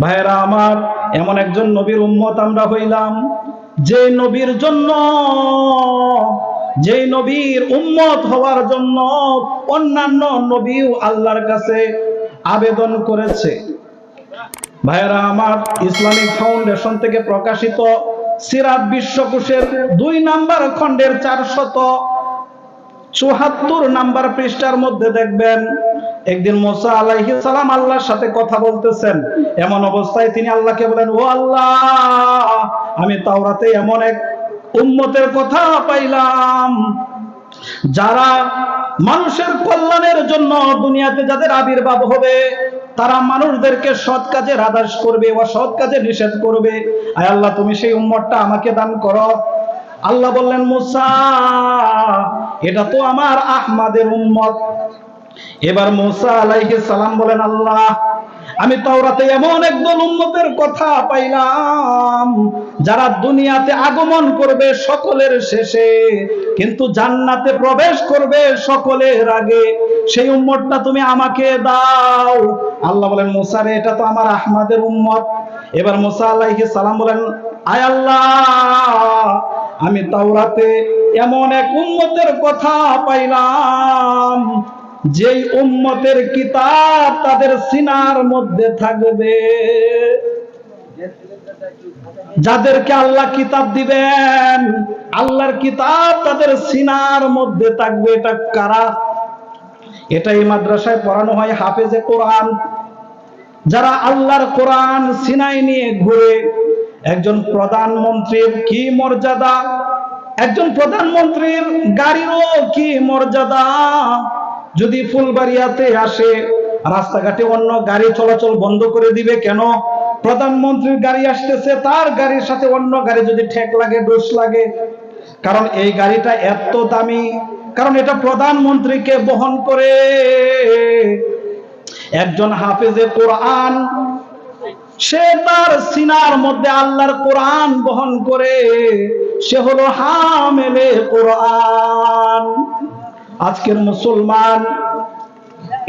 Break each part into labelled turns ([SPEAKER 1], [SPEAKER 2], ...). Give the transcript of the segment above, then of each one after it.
[SPEAKER 1] ভাইয়েরা আমার, এমন একজন নবীর উম্মত আমরা হইলাম, যে নবীর জন্য, যে নবীর উম্মত হওয়ার জন্য অন্যান্য নবীও আল্লাহর কাছে আবেদন করেছে। ভাইয়েরা আমার, ইসলামিক ফাউন্ডেশন থেকে প্রকাশিত সিরাত বিশ্বকোষের দুই নাম্বার খণ্ডের চারশত চুহাত্তর নাম্বার পৃষ্ঠার মধ্যে দেখবেন একদিন মোসা আলাইহি সালাম আল্লাহর সাথে কথা বলতেছেন। এমন অবস্থায় তিনি আল্লাহকে বলেন, ও আল্লাহ, আমি তাওরাতে এমন এক উম্মতের কথা পাইলাম, যারা মানুষের কল্যাণের জন্য দুনিয়াতে যাদের আবির্ভাব হবে, তারা মানুষদেরকে সৎ কাজের আদেশ করবে, অসৎ কাজে নিষেধ করবে। আয় আল্লাহ, তুমি সেই উম্মতটা আমাকে দান করো। আল্লাহ বললেন, মুসা, এটা তো আমার আহমাদের উম্মত। এবার মুসা আলাইহিস সালাম বলেন, আল্লাহ, আমি তাওরাতে এমন একদল উম্মতের কথা পাইলাম, যারা দুনিয়াতে আগমন করবে সকলের শেষে, কিন্তু জান্নাতে প্রবেশ করবে সকলের আগে। সেই উম্মতটা তুমি আমাকে দাও। আল্লাহ বলেন, মুসা রে, এটা তো আমার আহমাদের উম্মত। এবার মুসা আলাইহিস সালাম বলেন, আয় আল্লাহ, আমি তাওরাতে এমন এক উম্মতের কথা পাইলাম যেই উম্মতের কিতাব তাদের সিনার মধ্যে থাকবে। যাদেরকে আল্লাহ কিতাব দিবেন, আল্লাহর কিতাব তাদের সিনার মধ্যে থাকবে। এটা কারা? এটা এই মাদ্রাসায় পড়ানো হয় হাফেজে কোরআন। যারা আল্লাহর কোরআন সিনাই নিয়ে ঘুরে, একজন প্রধানমন্ত্রীর কি মর্যাদা? একজন প্রধানমন্ত্রীর গাড়িরও কি মর্যাদা? যদি ফুলবাড়িয়াতে আসে, রাস্তাঘাটে অন্য গাড়ি চলাচল বন্ধ করে দিবে কেন? প্রধানমন্ত্রীর গাড়ি আসতেছে, তার গাড়ির সাথে অন্য গাড়ি যদি ঠেক লাগে, দোষ লাগে। কারণ এই গাড়িটা এত দামি। কারণ এটা প্রধানমন্ত্রীকে বহন করে। একজন হাফেজে কোরআন, সে তার সিনার মধ্যে আল্লাহর কোরআন বহন করে। সে হলো হামেলে কোরআন। আজকের মুসলমান,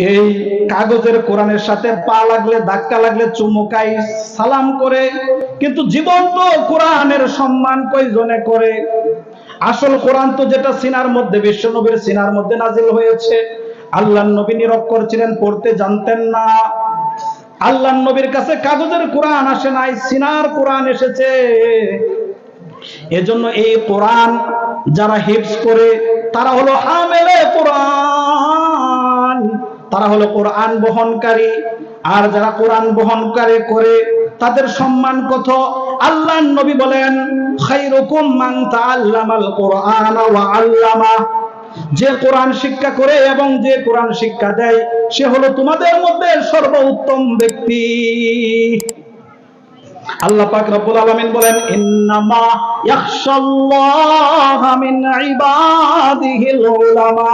[SPEAKER 1] এই কাগজের কোরআনের সাথে পা লাগলে, ধাক্কা লাগলে চুমুকাই সালাম করে। কিন্তু জীবন্ত কোরআনের সম্মান কয়জনে করে? আসল কোরআন তো যেটা সিনার মধ্যে বিশ্ব নবীর সিনার মধ্যে নাজিল হয়েছে। আল্লাহ নবী নিরক্ষর ছিলেন, পড়তে জানতেন না। আল্লাহ নবীর কাছে কাগজের কোরআন আসে নাই, সিনার কোরআন এসেছে। এজন্য এই কোরআন যারা হিফজ করে, তারা হলো হামেলে কোরআন। তারা হলো কোরআন বহনকারী। আর যারা কোরআন বহনকারী করে, তাদের সম্মান কত? আল্লাহ নবী বলেন খাইরুকুম মান তাআল্লামাল কোরআন ওয়া আল্লামা। যে কোরআন শিক্ষা করে এবং যে কোরআন শিক্ষা দেয়, সে হলো তোমাদের মধ্যে সর্বোত্তম ব্যক্তি। আল্লাহ পাক রব্বুল আলামিন বলেন ইন্নামা ইয়াখশাল্লাহা মিন ইবাদিহিল উলামা।